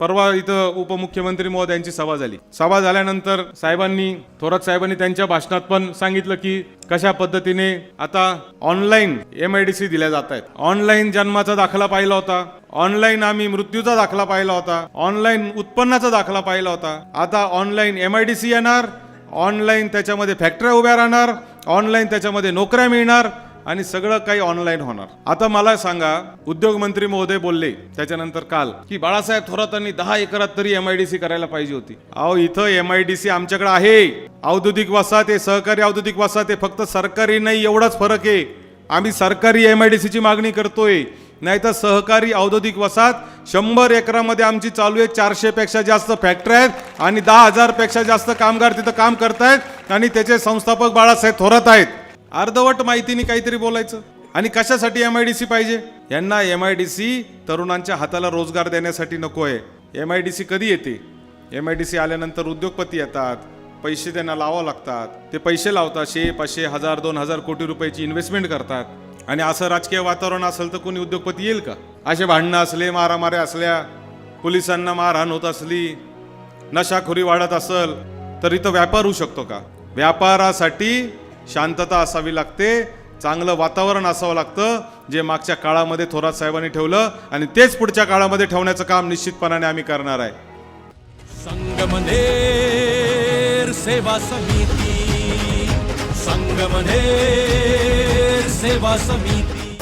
परवा इथं उपमुख्यमंत्री महोदयांची सभा झाली. सभा झाल्यानंतर साहेबांनी थोरात साहेबांनी त्यांच्या भाषणात पण सांगितलं की कशा पद्धतीने आता online M I D C दिल्या जात आहेत ऑनलाईन जन्माचा दाखला पाहिला होता. ऑनलाईन आम्ही मृत्यूचा दाखला पाहिला होता. ऑनलाईन उत्पन्नाचा दाखला पाहिला होता. आता online M I D C येणार ऑनलाईन त्याच्यामध्ये फॅक्टऱ्या उभ्या राहणार ऑनलाईन त्याच्यामध्ये नोकऱ्या मिळणार आणि सगळं काही ऑनलाईन होणार. आता मला सांगा उद्योग मंत्री महोदय बोलले त्याच्यानंतर काल की बाळासाहेब थोरातांनी दहा एकरात तरी एम आय डी सी करायला पाहिजे होती. अहो इथं एम आय डी सी आमच्याकडे आहे. औद्योगिक वसाहत आहे सहकारी औद्योगिक वसाहत आहे फक्त सरकारी नाही एवढाच फरक आहे. आम्ही सरकारी एम आय डी सीची मागणी करतोय. नाही तर सहकारी औद्योगिक वसाहत शंभर एकरामध्ये आमची चालू आहे चारशे पेक्षा जास्त फॅक्टरी आहेत आणि दहा हजारपेक्षा जास्त कामगार तिथं काम करतायत आणि त्याचे संस्थापक बाळासाहेब थोरात आहेत. अर्धवट माहितीने काहीतरी बोलायचं. आणि कशासाठी एम आय डी सी पाहिजे? यांना एम आय डी सी तरुणांच्या हाताला रोजगार देण्यासाठी नको आहे एम आय डी सी कधी येते? एम आय डी सी आल्यानंतर उद्योगपती येतात. पैसे त्यांना लावावं लागतात. ते पैसे लावतात. शे पाचशे हजार दोन हजार कोटी रुपयाची इन्व्हेस्टमेंट करतात. आणि असं राजकीय वातावरण असेल तर कोणी उद्योगपती येईल का? असे भांडणं असले मारामाऱ्या असल्या पोलिसांना मारहाण होत असली नशाखोरी वाढत असल तर इथं व्यापार होऊ शकतो का? व्यापारासाठी शांतता असावी लागते चांगलं वातावरण असावं लागतं जे मागच्या काळामध्ये थोरात साहेबांनी ठेवलं आणि तेच पुढच्या काळामध्ये ठेवण्याचं काम निश्चितपणाने आम्ही करणार आहे. संगमनेर सेवा समिती. संगमनेर सेवा समिती.